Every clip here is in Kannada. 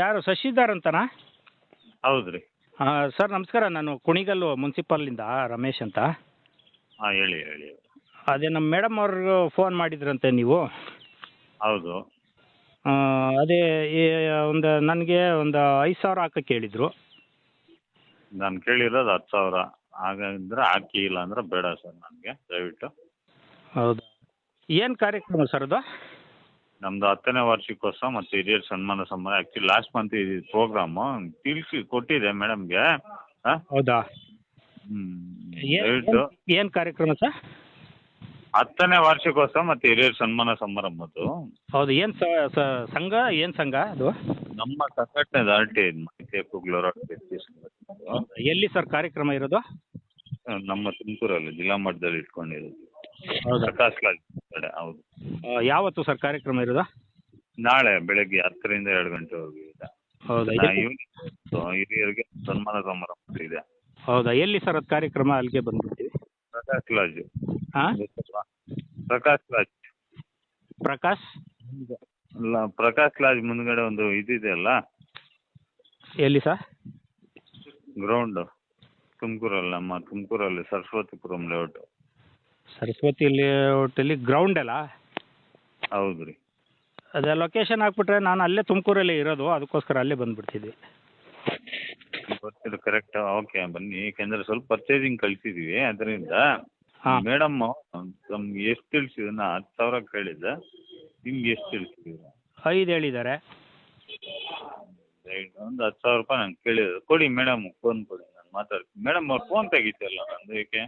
ಯಾರು ಶಶಿಧರ್ ಅಂತನಾ? ಹೌದು ರೀ. ಸರ್ ನಮಸ್ಕಾರ ನಾನು ಕುಣಿಗಲ್ಲು ಮುನ್ಸಿಪಾಲಿಂದ ರಮೇಶ್ ಅಂತ. ಹಾಂ ಹೇಳಿ ಹೇಳಿ. ಅದೇ ನಮ್ಮ ಮೇಡಮ್ ಅವ್ರಿಗೆ ಫೋನ್ ಮಾಡಿದ್ರಂತೆ ನೀವು. ಹೌದು. ಅದೇ ಒಂದು ನನಗೆ ಒಂದು ಐದು ಸಾವಿರ ಹಾಕಕ್ಕೆ ಹೇಳಿದರು ನಾನು ಕೇಳಿರೋದು ಹತ್ತು ಸಾವಿರ. ಹಾಗಂದ್ರೆ ಹಾಕಿ ಇಲ್ಲ ಅಂದ್ರೆ ಬೇಡ ಸರ್ ನನಗೆ ದಯವಿಟ್ಟು. ಹೌದು? ಏನು ಕಾರ್ಯಕ್ರಮ ಸರ್ ಅದು? ನಮ್ಮದು ಹತ್ತನೇ ವಾರ್ಷಿಕೋತ್ಸವ ಮತ್ತು ಹಿರಿಯರ ಸನ್ಮಾನ ಸಮಾರಂಭ. ಆ್ಯಕ್ಚುಲಿ ಲಾಸ್ಟ್ ಮಂತ್ ಇದು ಪ್ರೋಗ್ರಾಮು ತಿಳಿಸಿ ಕೊಟ್ಟಿದೆ ಮೇಡಮ್ಗೆ. ಹಾಂ? ಹೌದಾ? ದಯವಿಟ್ಟು ಏನು ಕಾರ್ಯಕ್ರಮ ಸರ್? ಹತ್ತನೇ ವಾರ್ಷಿಕೋತ್ಸವ ಮತ್ತು ಹಿರಿಯರ ಸನ್ಮಾನ ಸಮಾರಂಭದ್ದು. ಹೌದು ಏನು ಸಂಘ ಏನು ಸಂಘ ಅದು? ನಮ್ಮ ಸಂಘಟನೆ ಆರ್ ಟಿ ಮಾಹಿತಿ ಕುಗ್ಲೂರು ಎಲ್ಲಿ ಸರ್ ಕಾರ್ಯಕ್ರಮ ಇರೋದು? ನಮ್ಮ ತುಮಕೂರಲ್ಲಿ ಜಿಲ್ಲಾ ಮಟ್ಟದಲ್ಲಿ ಇಟ್ಕೊಂಡಿರೋದು. ಹೌದಾ? ಕಡೆ ಹೌದು. ಆ, ಯಾವತ್ತು ಸರ್ ಕಾರ್ಯಕ್ರಮ ಇರೋದು? ನಾಳೆ ಬೆಳಗ್ಗೆ ಹತ್ತರಿಂದ ಎರಡು ಗಂಟೆವರೆಗೂ ಇದೆ. ಹೌದಾ? ನಾ ಎಲ್ಲಿ- ಇವ್ನಿಗೆ ಹಿರಿಯರಿಗೆ ಸನ್ಮಾನ ಸಮಾರಂಭ ಇದೆ. ಹೌದಾ? ಎಲ್ಲಿ ಸರ್ ಅದು ಕಾರ್ಯಕ್ರಮ? ಅಲ್ಲಿಗೆ ಬಂದ್ಬಿಡ್ತೀವಿ. ಪ್ರಕಾಶ್ ಲಾಜ್ ಹಾಂ ಪ್ರಕಾಶ್ ಲಾಜ್ ಪ್ರಕಾಶ್? ಅಲ್ಲ ಪ್ರಕಾಶ್ ಲಾಜ್ ಮುಂದ್ಗಡೆ ಒಂದು ಇದಿದೆ ಅಲ್ಲ? ಎಲ್ಲಿ ಸರ್? ಗ್ರೌಂಡ್. ತುಮಕೂರಲ್ಲಿ ನಮ್ಮ ತುಮಕೂರಲ್ಲಿ ಸರಸ್ವತಿಪುರಂ ಲೇಔಟ್. ಸರಸ್ವತಿ ಹೋಟೆಲಿ ಗ್ರೌಂಡ್ ಅಲ್ಲ? ಹೌದು ರೀ. ಅದೇ ಲೊಕೇಶನ್ ಹಾಕ್ಬಿಟ್ರೆ ನಾನು ಅಲ್ಲೇ ತುಮಕೂರಲ್ಲೇ ಇರೋದು ಅದಕ್ಕೋಸ್ಕರ ಅಲ್ಲೇ ಬಂದ್ಬಿಡ್ತಿದ್ವಿ. ಗೊತ್ತಿಲ್ಲ ಕರೆಕ್ಟ್ ಓಕೆ ಬನ್ನಿ. ಯಾಕಂದ್ರೆ ಸ್ವಲ್ಪ ಪರ್ಚೇಸಿಂಗ್ ಕಳಿಸಿದೀವಿ ಅದರಿಂದ ಹಾಂ. ಮೇಡಮ್ ನಮ್ಗೆ ಎಷ್ಟು ತಿಳಿಸಿದ್ರು ನಾ ಹತ್ತು ಸಾವಿರ ಕೇಳಿದ್ದೆ ನಿಮ್ಗೆ ಎಷ್ಟು ತಿಳಿಸಿದ್ರು? ಐದು ಹೇಳಿದ್ದಾರೆ. ಒಂದು ಹತ್ತು ಸಾವಿರ ರೂಪಾಯಿ ನಂಗೆ ಕೇಳಿದ್ರು. ಕೊಡಿ ಮೇಡಮ್ ಫೋನ್ ಕೊಡಿ ನಾನು ಮಾತಾಡ್ತೀನಿ. ಮೇಡಮ್ ಅವ್ರು ಫೋನ್ ತೆಗಿತಲ್ಲ ನಂದು ಏಕೆ?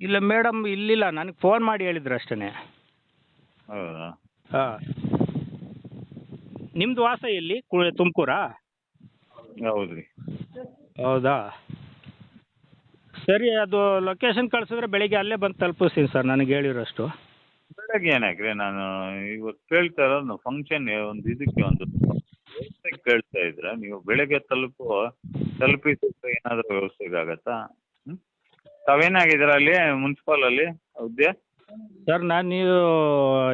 ಇಲ್ಲ ಮೇಡಮ್ ಇಲ್ಲಿಲ್ಲ. ನನಗೆ ಫೋನ್ ಮಾಡಿ ಹೇಳಿದ್ರು ಅಷ್ಟೇ ಹೌದಾ? ಹಾಂ. ನಿಮ್ಮದು ವಾಸ ಎಲ್ಲಿ? ಕು ತುಮಕೂರಾ? ಹೌದು ರೀ ಹೌದಾ? ಸರಿ ಅದು ಲೊಕೇಶನ್ ಕಳಿಸಿದ್ರೆ ಬೆಳಿಗ್ಗೆ ಅಲ್ಲೇ ಬಂದು ತಲುಪಿಸ್ತೀನಿ ಸರ್ ನನಗೆ ಹೇಳಿರೋಷ್ಟು. ಬೆಳಗ್ಗೆ ಏನಾಗ್ರಿ? ನಾನು ಇವತ್ತು ಕೇಳ್ತಾ ಇರೋದು ಫಂಕ್ಷನ್ ಒಂದು ಇದಕ್ಕೆ ಒಂದು ವ್ಯವಸ್ಥೆಗೆ ಕೇಳ್ತಾ ಇದ್ರೆ ನೀವು ಬೆಳಗ್ಗೆ ತಲುಪು ತಲುಪಿಸಿದ್ರೆ ಏನಾದರೂ ವ್ಯವಸ್ಥೆ ಹ್ಞೂ ತಾವೇನಾಗಿದ್ದೀರಾ ಅಲ್ಲಿ ಮುನ್ಸಿಪಾಲಲ್ಲಿ ಹುದ್ದೆ? ಸರ್ ನಾನು ನೀವು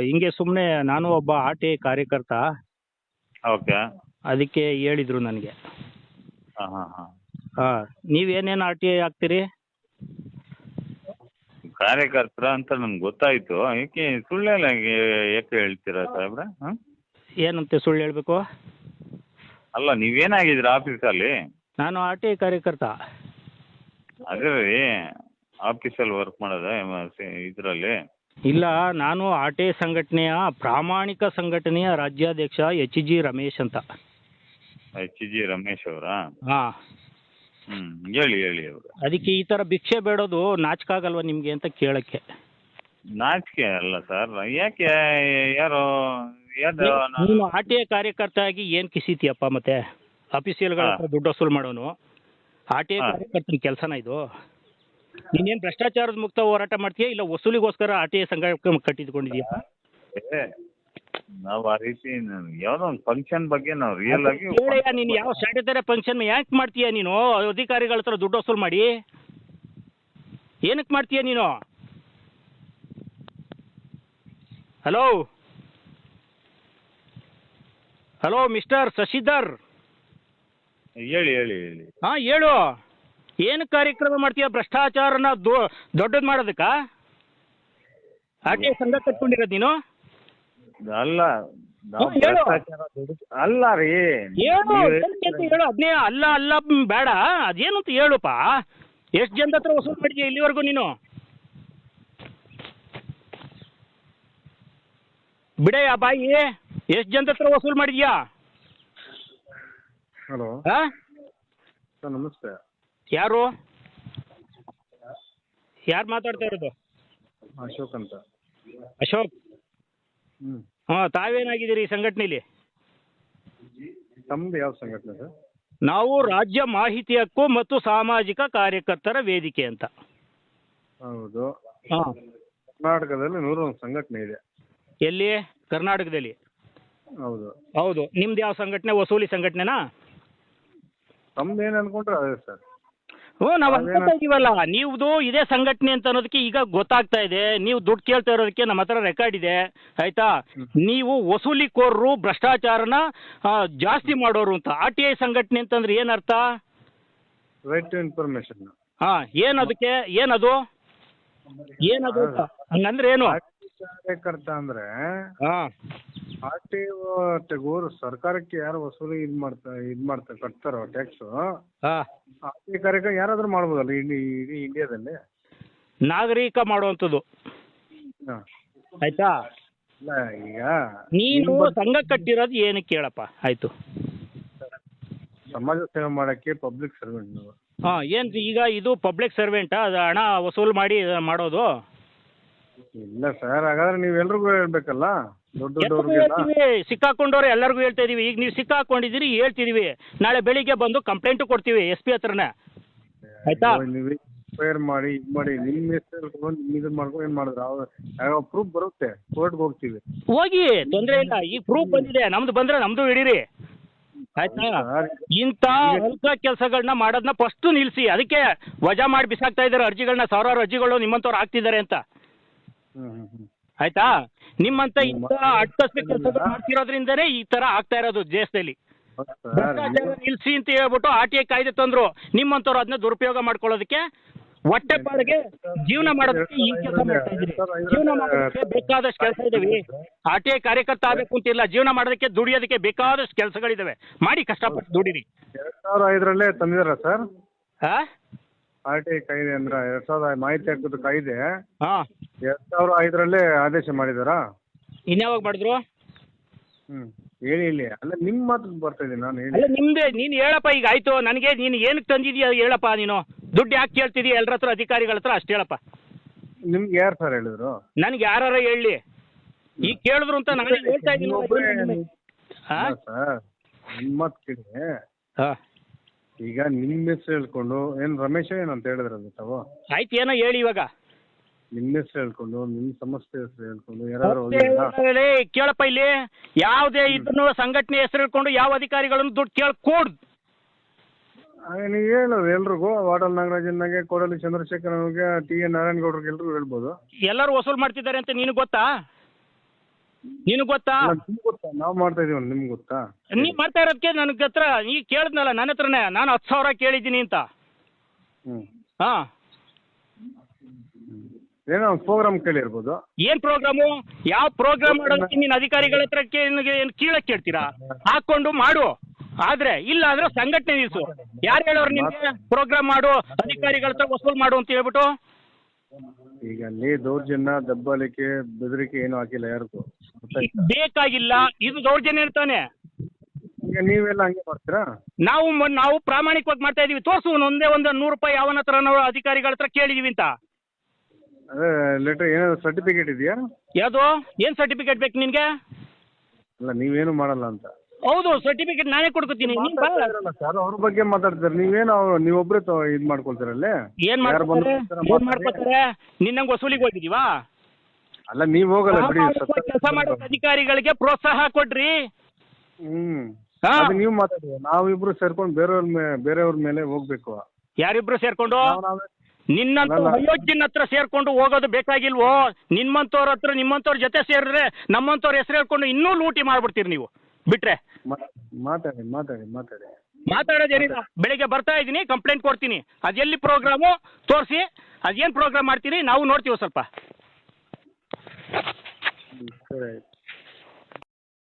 ಹಿಂಗೆ ಸುಮ್ಮನೆ ನಾನು ಒಬ್ಬ ಆರ್ ಟಿ ಐ ಕಾರ್ಯಕರ್ತ. ಓಕೆ. ಅದಕ್ಕೆ ಹೇಳಿದ್ರು ನನಗೆ. ಹಾಂ ಹಾಂ ಹಾಂ. ಹಾಂ ನೀವೇನೇನು ಆರ್ ಟಿ ಐ ಆಗ್ತೀರಿ? ಕಾರ್ಯಕರ್ತರ ಅಂತ ನಮ್ಗೆ ಗೊತ್ತಾಯ್ತು. ಏಕೆ ಸುಳ್ಳೆಲ್ಲ ಯಾಕೆ ಹೇಳ್ತೀರಾ ಸಾಹೇಬ್ರೆ ಹಾಂ? ಏನಂತೆ ಸುಳ್ಳು ಹೇಳಬೇಕು? ಅಲ್ಲ ನೀವೇನಾಗಿದ್ದೀರಾ ಆಫೀಸಲ್ಲಿ? ನಾನು ಆರ್ ಟಿ ಐ ಕಾರ್ಯಕರ್ತ. ಅದೇ ರೀ ಆಫೀಸಲ್ಲಿ ವರ್ಕ್ ಮಾಡೋದ? ಇದರಲ್ಲಿ? ಇಲ್ಲ ನಾನು ಆಟೆ ಸಂಘಟನೆಯ ಪ್ರಾಮಾಣಿಕ ಸಂಘಟನೆಯ ರಾಜ್ಯಾಧ್ಯಕ್ಷ ಎಚ್ ಜಿ ರಮೇಶ್ ಅಂತ. ಎಚ್ ಜಿ ರಮೇಶ್ ಅವರಾ? ಹಾ. ಹೇಳಿ ಹೇಳಿ ಅವರು. ಅದಕ್ಕೆ ಈ ತರ ಭಿಕ್ಷೆ ಬೇಡೋದು ನಾಚಿಕಾಗಲ್ವ ನಿಮಗೆ ಅಂತ ಕೇಳಕ್ಕೆ? ನಾಚಿಕೆ ಅಲ್ಲ ಸರ್. ಯಾಕೆ ಯಾರು ಯಾರು ನೀನು ಆರ್ ಟಿ ಐ ಕಾರ್ಯಕರ್ತ ಆಗಿ ಏನು ಕಿಸಿತೀಯಪ್ಪ ಮತ್ತೆ? ಅಫೀಸಿಯಲ್ಗಳ. ಹತ್ರ ದುಡ್ಡು ವಸೂಲು ಮಾಡೋನು. ಆರ್ ಟಿ ಐ ಹಾ. ಕಾರ್ಯಕರ್ತನ ಕೆಲಸನ ಇದು. ನೀನೇನು ಭ್ರಷ್ಟಾಚಾರದ ಮುಕ್ತ ಹೋರಾಟ ಮಾಡ್ತೀಯಾ? ಇಲ್ಲ ವಸೂಲಿಗೋಸ್ಕರ ಆರ್ ಟಿ ಐ ಸಂಘ ಕಟ್ಟಿದ್ಕೊಂಡಿದ್ಯಾ ಏ, ನಾವು ಆ ರೀತಿ ನಾನು ಯಾವುದೋ ಒಂದು ಫಂಕ್ಷನ್ ಬಗ್ಗೆ ನಾವು ರಿಯಲ್ ಆಗಿ ಹೇಳಯ್ಯ ನೀನು ಯಾವ ಸ್ಯಾಟರ್ಡೇ ಫಂಕ್ಷನ್ ಯಾಕೆ ಮಾಡ್ತೀಯಾ ನೀನು? ಅಧಿಕಾರಿಗಳ ಹತ್ರ ದುಡ್ಡು ವಸೂಲು ಮಾಡಿ. ಏನಕ್ಕೆ ಮಾಡ್ತೀಯ ನೀನು? ಹಲೋ ಹಲೋ ಮಿಸ್ಟರ್ ಶಶಿಧರ್ ಹೇಳಿ ಹೇಳಿ ಹೇಳಿ. ಹಾ ಹೇಳು. ಏನು ಕಾರ್ಯಕ್ರಮ ಮಾಡ್ತೀಯ? ಭ್ರಷ್ಟಾಚಾರನ ದೊಡ್ಡದ್ ಮಾಡೋದಕ್ಕ? ಮಾಡೋದಕ್ಕಾ ಆರ್ ಟಿ ಐ ಸಂಘ ಕಟ್ಕೊಂಡಿರೋದ್ ನೀನು? ಅಲ್ಲ ನಾವು ಹ್ಮ್, ಹೇಳು. ಭ್ರಷ್ಟಾಚಾರ ದುಡ್ಡು- ಅಲ್ಲ ರೀ. ಹೇಳು ಅದ್ನೇ ಹೇಳು. ಅಲ್ಲ ಅಲ್ಲ ಮ್, ಬೇಡ. ಅದೇನು ಅಂತ ಹೇಳುಪ್ಪ. ಎಷ್ಟು ಜನದ ಹತ್ರ ವಸೂಲು ಮಾಡಿದ್ಯಾ ಇಲ್ಲಿವರೆಗೂ ನೀನು? ಬಿಡಯ್ಯ ಬಾಯಿ. ಎಷ್ಟು ಜನದ ಹತ್ರ ವಸೂಲು ಮಾಡಿದ್ಯಾ? ಹಲೋ. ಹಾ? ಸರ್ ನಮಸ್ತೆ. ಯಾರು? ಯಾರು ಮಾತಾಡ್ತಾ ಇರೋದು? ಅಶೋಕ್ ಅಂತ. ಅಶೋಕ್? ಹ್ಮ್. ಹಾಂ ತಾವೇನಾಗಿದ್ದೀರಿ ಈ ಸಂಘಟನೆಯಲ್ಲಿ ತಮ್ದು ಯಾವ ಸಂಘಟನೆ ಸರ್? ನಾವು ರಾಜ್ಯ ಮಾಹಿತಿ ಹಕ್ಕು ಮತ್ತು ಸಾಮಾಜಿಕ ಕಾರ್ಯಕರ್ತರ ವೇದಿಕೆ ಅಂತ. ಹೌದು. ಹಾಂ. ಕರ್ನಾಟಕದಲ್ಲಿ ನೂರೊಂದು ಸಂಘಟನೆ ಇದೆ. ಎಲ್ಲಿ? ಕರ್ನಾಟಕದಲ್ಲಿ? ಹೌದು. ಹೌದು. ನಿಮ್ದು ಯಾವ ಸಂಘಟನೆ? ವಸೂಲಿ ಸಂಘಟನೆನಾ? ತಮ್ದು ಏನು ಅನ್ಕೊಂಡ್ರೆ ಅದೇ ಸರ್. ಹ್ಞೂ ನಾವು ಅನ್ಕೋತಾ ಇದೀವಲ್ಲ ನೀವ್ದು ಇದೇ ಸಂಘಟನೆ ಅಂತ ಅನ್ನೋದಕ್ಕೆ ಈಗ ಗೊತ್ತಾಗ್ತಾ ಇದೆ. ನೀವು ದುಡ್ಡು ಕೇಳ್ತಾ ಇರೋದಕ್ಕೆ ನಮ್ಮ ಹತ್ರ ರೆಕಾರ್ಡ್ ಇದೆ ಆಯ್ತಾ? ನೀವು ವಸೂಲಿಕೋರರು ಭ್ರಷ್ಟಾಚಾರನ ಆ, ಜಾಸ್ತಿ ಮಾಡೋರು ಅಂತ. ಆರ್ ಟಿ ಐ ಸಂಘಟನೆ ಅಂತಂದ್ರೆ ಏನರ್ಥ ರೈಟ್ ಟು ಇನ್ಫಾರ್ಮೇಶನ್ ಹಾ ಏನದಕ್ಕೆ ಏನದು? ಏನದು ಅಂತ? ಹಂಗಂದ್ರೆ ಏನು? ಕಾರ್ಯಕರ್ತ ಅಂದ್ರೆ ಹಾಂ. ಆರ್ ಟಿ ಓರ್ ಸರ್ಕಾರಕ್ಕೆ ಯಾರು ವಸೂಲಿ ಇದು ಮಾಡ್ತಾ ಇದು ಮಾಡ್ತಾ ಕಟ್ತಾರೋ ಟ್ಯಾಕ್ಸು ಹಾಂ. ಆರ್ ಟಿ ಕಾರ್ಯಕ್ರಮ ಯಾರಾದ್ರೂ ಮಾಡ್ಬೋದಲ್ಲ ಇಡೀ ಇಡೀ ಇಂಡಿಯಾದಲ್ಲಿ ನಾಗರಿಕ ಮಾಡುವಂತದ್ದು ಹಾಂ. ಆಯ್ತಾ? ಇಲ್ಲ ಈಗ ನೀನು ಸಂಘ ಕಟ್ಟಿರೋದು ಏನಕ್ಕೆ ಕೇಳಪ್ಪ? ಆಯ್ತು. ಸಮಾಜ ಸೇವೆ ಮಾಡಕ್ಕೆ ಪಬ್ಲಿಕ್ ಸರ್ವೆಂಟ್ ಹಾ ಹಾಂ ಏನು ಈಗ ಇದು ಪಬ್ಲಿಕ್ ಸರ್ವೆಂಟಾ ಅದು ಹಣ ವಸೂಲು ಮಾಡಿ ಮಾಡೋದು? ಇಲ್ಲ ಸರ್ ಹಾಗಾದ್ರೆ ನೀವು ಎಲ್ರಿಗೂ ಹೇಳ್ಬೇಕಲ್ಲ? ದೊಡ್ಡ ದೊಡ್ಡವ್ರಿಗೆಲ್ಲ ಸಿಕ್ಕಾಕೊಂಡವ್ರು ಎಲ್ಲರಿಗೂ ಹೇಳ್ತಾ ಇದೀವಿ. ಈಗ ನೀವು ಸಿಕ್ಕಾಕೊಂಡಿದ್ದೀರಿ ಹೇಳ್ತಿದೀವಿ. ನಾಳೆ ಬೆಳಿಗ್ಗೆ ಬಂದು ಕಂಪ್ಲೇಂಟ್ ಕೊಡ್ತೀವಿ ಎಸ್ ಪಿ ಹತ್ರನೇ. ಆಯ್ತಾ? ನೀವು ಫೈರ್ ಮಾಡಿ ಇದು ಮಾಡಿ. ನಿಮ್ಮ ಹೆಸರು ತಗೊಂಡು ನಿಮ್ಮ ಇದು ಮಾಡ್ಕೊಂಡು ಏನು ಮಾಡಿದ್ರು? ಅವ್ರು ಪ್ರೂಫ್ ಬರುತ್ತೆ? ಕೋರ್ಟ್ಗೆ ಹೋಗ್ತೀವಿ. ಹೋಗಿ ತೊಂದ್ರೆ ಇಲ್ಲ. ಈಗ ಪ್ರೂಫ್ ಬಂದಿದೆ. ನಮ್ದು ಬಂದ್ರೆ ನಮ್ದು ಹಿಡೀರಿ. ಆಯ್ತಾ? ಇಂತ ಇಂಥ ಅಲ್ಪ ಕೆಲಸಗಳನ್ನ ಮಾಡೋದನ್ನ ಫಸ್ಟ್ ನಿಲ್ಸಿ. ಅದಕ್ಕೆ ವಜಾ ಮಾಡಿ ಬಿಸಾಕ್ತಾ ಇದಾರೆ ಅರ್ಜಿಗಳನ್ನ ಸಾವಿರಾರು ಅರ್ಜಿಗಳು ನಿಮ್ಮಂತವ್ರು ಹಾಕ್ತಿದ್ದಾರೆ ಅಂತ. ಹ್ಞೂ ಹ್ಞೂ ಹ್ಞೂ ಆಯ್ತಾ? ನಿಮ್ಮಂತ ಇಂತ ಅಡ್ಕಸ್ಬಿ ಕೆಲಸ ಮಾಡ್ತಿರೋದ್ರಿಂದನೇ ಈ ತರ ಆಗ್ತಾ ಇರೋದು ದೇಶದಲ್ಲಿ ಭ್ರಷ್ಟಾಚಾರ ನಿಲ್ಲಿಸಿ ಅಂತ ಹೇಳ್ಬಿಟ್ಟು ಆರ್ ಟಿ ಐ ಕಾಯ್ದೆ ತಂದ್ರು. ನಿಮ್ಮಂತವ್ರು ಅದನ್ನ ದುರುಪಯೋಗ ಮಾಡ್ಕೊಳ್ಳೋದಕ್ಕೆ ಹೊಟ್ಟೆಪಾಡಿಗೆ ಜೀವನ ಮಾಡೋದಕ್ಕೆ ಈ ಕೆಲಸ ಮಾಡ್ತಾ ಇದ್ದೀರಿ. ಜೀವನ ಮಾಡೋದಕ್ಕೆ ಬೇಕಾದಷ್ಟು ಕೆಲಸ ಇದಾವೆ. ಆರ್ ಟಿ ಐ ಕಾರ್ಯಕರ್ತ ಆಗಬೇಕು ಅಂತಿಲ್ಲ. ಜೀವನ ಮಾಡೋದಕ್ಕೆ ದುಡಿಯೋದಕ್ಕೆ ಬೇಕಾದಷ್ಟು ಕೆಲಸಗಳಿದಾವೆ. ಮಾಡಿ ಕಷ್ಟಪಟ್ಟು ದುಡಿರಿ. ಎರಡ್ ಸಾವಿರ ಐದರಲ್ಲೇ ತಂದಿದಾರ ಸರ್? ಹಾ ಆರ್ ಟಿ ಐ ಕಾಯ್ದೆ ಅಂದ್ರೆ ಎರಡು ಸಾವಿರದ ಮಾಹಿತಿ ಹಕ್ಕು ಕಾಯ್ದೆ ಹಾ. ಎರಡು ಸಾವಿರ ಐದರಲ್ಲೇ ಆದೇಶ ಮಾಡಿದಾರಾ? ಇನ್ಯಾವಾಗ ಮಾಡಿದ್ರು? ಹ್ಞೂ ಹೇಳಿ ಹೇಳಿ ಅಲ್ಲ ನಿಮ್ಮ ಮಾತು ಬರ್ತಾ ಇದೀನಿ ನಾನು ಹೇಳಿ. ಅಲ್ಲ ನಿಮ್ದೇ ನೀನು ಹೇಳಪ್ಪ ಈಗ ಆಯ್ತು. ನನಗೆ ನೀನು ಏನಕ್ಕೆ ತಂದಿದೀಯ ಹೇಳಪ್ಪ ನೀನು. ದುಡ್ಡು ಯಾಕೆ ಕೇಳ್ತಿದೀಯ? ಎಲ್ಲರ ಹತ್ರ ಅಧಿಕಾರಿಗಳ ಹತ್ರ ಅಷ್ಟು ಹೇಳಪ್ಪ. ನಿಮ್ಗೆ ಯಾರು ಸರ್ ಹೇಳಿದ್ರು? ನನಗೆ ಯಾರ ಹೇಳಿ. ಈಗ ಕೇಳಿದ್ರು ಅಂತ ನಾನು ಹೇಳ್ತಾ ಇದ್ದೀನಿ. ಹಾ? ಸರ್ ನಿಮ್ಮ ಮಾತು ಕೇಳಿ. ಹಾ. ಈಗ ನಿಮ್ಮ ಹೆಸರು ಹೇಳ್ಕೊಂಡು ಏನು ರಮೇಶ ಏನಂತ ಹೇಳಿದ್ರಲ್ಲ ತಾವು? ಆಯ್ತು ಏನೋ ಹೇಳಿ ಇವಾಗ. ನಿಮ್ಮ ಹೆಸರು ಹೇಳ್ಕೊಂಡು ನಿಮ್ಮ ಸಮಸ್ಯೆ ಹೆಸರು ಹೇಳ್ಕೊಂಡು ಯಾರಾದ್ರೂ ಹೋಗಿಲ್ಲ ಹೇಳಿ, ಕೇಳಪ್ಪ ಇಲ್ಲಿ. ಯಾವುದೇ ಇದನ್ನು ಸಂಘಟನೆ ಹೆಸರು ಹೇಳ್ಕೊಂಡು ಯಾವ ಅಧಿಕಾರಿಗಳನ್ನು ದುಡ್ಡು ಕೇಳ್ಕೊಡ್. ನೀವು ಹೇಳೋದು ಎಲ್ರಿಗೂ ವಾಡಲ್ ನಾಗರಾಜನ್ಗೆ ಕೋಡಲಿ ಚಂದ್ರಶೇಖರ್ ಅವ್ರಿಗೆ ಟಿ ಎನ್ ನಾರಾಯಣಗೌಡ್ರಿಗೆ ಎಲ್ರಿಗೂ ಹೇಳ್ಬೋದು. ಎಲ್ಲರೂ ವಸೂಲ್ ಮಾಡ್ತಿದ್ದಾರೆ ಅಂತ ನಿನಗೆ ಗೊತ್ತಾ? ನಿನಗೆ ಗೊತ್ತಾ? ನಾವ್ ನಿಮ್ಗೆ ಗೊತ್ತಾ? ನಾವು ಮಾಡ್ತಾ ಇದೀವಿ ನಿಮ್ಗೆ ಗೊತ್ತಾ? ನೀ ಮಾಡ್ತಾ ಇರೋದಕ್ಕೆ ನನಗೆ ಹತ್ರ ನೀ ಕೇಳಿದ್ನಲ್ಲ ನನ್ನ ಹತ್ರನೇ ನಾನು ಹತ್ತು ಸಾವಿರ ಕೇಳಿದ್ದೀನಿ ಅಂತ. ಹಾಂ. ಏನೋ ಒಂದು ಪ್ರೋಗ್ರಾಮ್ ಕೇಳಿರ್ಬೋದು. ಏನ್ ಪ್ರೋಗ್ರಾಮು ಯಾವ ಪ್ರೋಗ್ರಾಮ್ ಮಾಡೋದಕ್ಕೆ ನೀನು ಅಧಿಕಾರಿಗಳ ಹತ್ರ ಏನು ಕೀಳಕ್ ಕೇಳ್ತೀರಾ? ಹಾಕೊಂಡು ಮಾಡು. ಆದ್ರೆ ಇಲ್ಲ ಅಂದ್ರೆ ಸಂಘಟನೆ ನಿಲ್ಸು. ಯಾರು ಹೇಳೋರು ನಿಮ್ಗೆ ಪ್ರೋಗ್ರಾಮ್ ಮಾಡು ಅಧಿಕಾರಿಗಳ ಹತ್ರ ವಸೂಲ್ ಮಾಡು ಅಂತ ಹೇಳ್ಬಿಟ್ಟು. ಈಗ ಅಲ್ಲಿ ದೌರ್ಜನ್ಯ ದಬ್ಬಾಳಿಕೆ ಬೆದರಿಕೆ ಏನು ಹಾಕಿಲ್ಲ ಯಾರಿಗೂ. ಬೇಕಾಗಿಲ್ಲ ಇದು ದೌರ್ಜನ್ಯ ಇರ್ತಾನೆ. ಈಗ ನೀವೆಲ್ಲ ಹಂಗೆ ಮಾಡ್ತೀರಾ? ನಾವು ಮ- ನಾವು ಪ್ರಾಮಾಣಿಕವಾಗಿ ಮಾಡ್ತಾ ಇದೀವಿ. ತೋರ್ಸು ಒಂದೇ ಒಂದು ನೂರು ರೂಪಾಯಿ ಯಾವನ ಹತ್ರ ನಾವು ಅಧಿಕಾರಿಗಳ ಹತ್ರ ಕೇಳಿದೀವಿ ಅಂತ. ಅದೇ ಲೆಟರ್ ಏನಾದ್ರು ಸರ್ಟಿಫಿಕೇಟ್ ಇದೆಯಾ? ಯಾವುದು? ಏನ್ ಸರ್ಟಿಫಿಕೇಟ್ ಬೇಕು ನಿನ್ಗೆ? ಅಲ್ಲ ನೀವೇನು ಮಾಡಲ್ಲ ಅಂತ. ಹೌದು ಸರ್ಟಿಫಿಕೇಟ್ ನಾನೇ ಕೊಡ್ಕೊತೀನಿ. ನೀನ್. ಸರ್ ಅವ್ರ ಬಗ್ಗೆ ಮಾತಾಡ್ತಾರೆ. ನೀವೇನು ಅವ್ರು ನೀವೊಬ್ಬರೇ ತ ಇದು ಮಾಡ್ಕೊಳ್ತೀರಲ್ಲಿ? ಏನ್ ಮಾಡ್ತಾರೆ ಬಂದು ಮಾಡ್ಕೊತಾರೆ ಏನ್ ಮಾಡ್ಕೊತಾರೆ ನಿನ್ನಂಗ್ ವಸೂಲಿಗೆ ಹೋಗಿದೀವಾ ಅಲ್ಲ ನೀವು ಹೋಗಲ್ಲ ಬಿಡಿ ಕೆಲಸ ಮಾಡೋ ಅಧಿಕಾರಿಗಳಿಗೆ ಪ್ರೋತ್ಸಾಹ ಕೊಡ್ರಿ. ಹ್ಮ್. ಹಾ. ಅದು ನೀವು ಮಾತಾಡಿ ನಾವಿಬ್ರು ಸೇರ್ಕೊಂಡು ಬೇರೆಯವ್ರ ಮೇ ಬೇರೆಯವ್ರ ಮೇಲೆ ಹೋಗ್ಬೇಕು. ಯಾರಿಬ್ರು ಸೇರ್ಕೊಂಡು? ನಾವ್ ನಾವೇ- ನಿನ್ನಂತ ಅಲ್ಲ. ಹತ್ರ ಸೇರ್ಕೊಂಡು ಹೋಗೋದು ಬೇಕಾಗಿಲ್ವೋ? ನಿಮ್ಮಂತವ್ರ ಹತ್ರ ನಿಮ್ಮಂತವ್ರ ಜೊತೆ ಸೇರಿದ್ರೆ ನಮ್ಮಂತವ್ರ ಹೆಸರು ಹೇಳ್ಕೊಂಡು ಇನ್ನೂ ಲೂಟಿ ಮಾಡ್ಬಿಡ್ತೀರಿ ನೀವು. ಬಿಟ್ರೆ. ಮಾ- ಮಾತಾಡಿ ಮಾತಾಡಿ ಮಾತಾಡಿ. ಮಾತಾಡೋದೇನಿಲ್ಲ ಬೆಳಿಗ್ಗೆ ಬರ್ತಾ ಇದ್ದೀನಿ ಕಂಪ್ಲೇಂಟ್ ಕೊಡ್ತೀನಿ. ಅದೆಲ್ಲಿ ಪ್ರೋಗ್ರಾಮು ತೋರಿಸಿ. ಅದೇನು ಪ್ರೋಗ್ರಾಮ್ ಮಾಡ್ತೀರಿ ನಾವು ನೋಡ್ತೀವಿ ಸ್ವಲ್ಪ. ಹ್ಮ್, ಸರಿ ಆಯ್ತು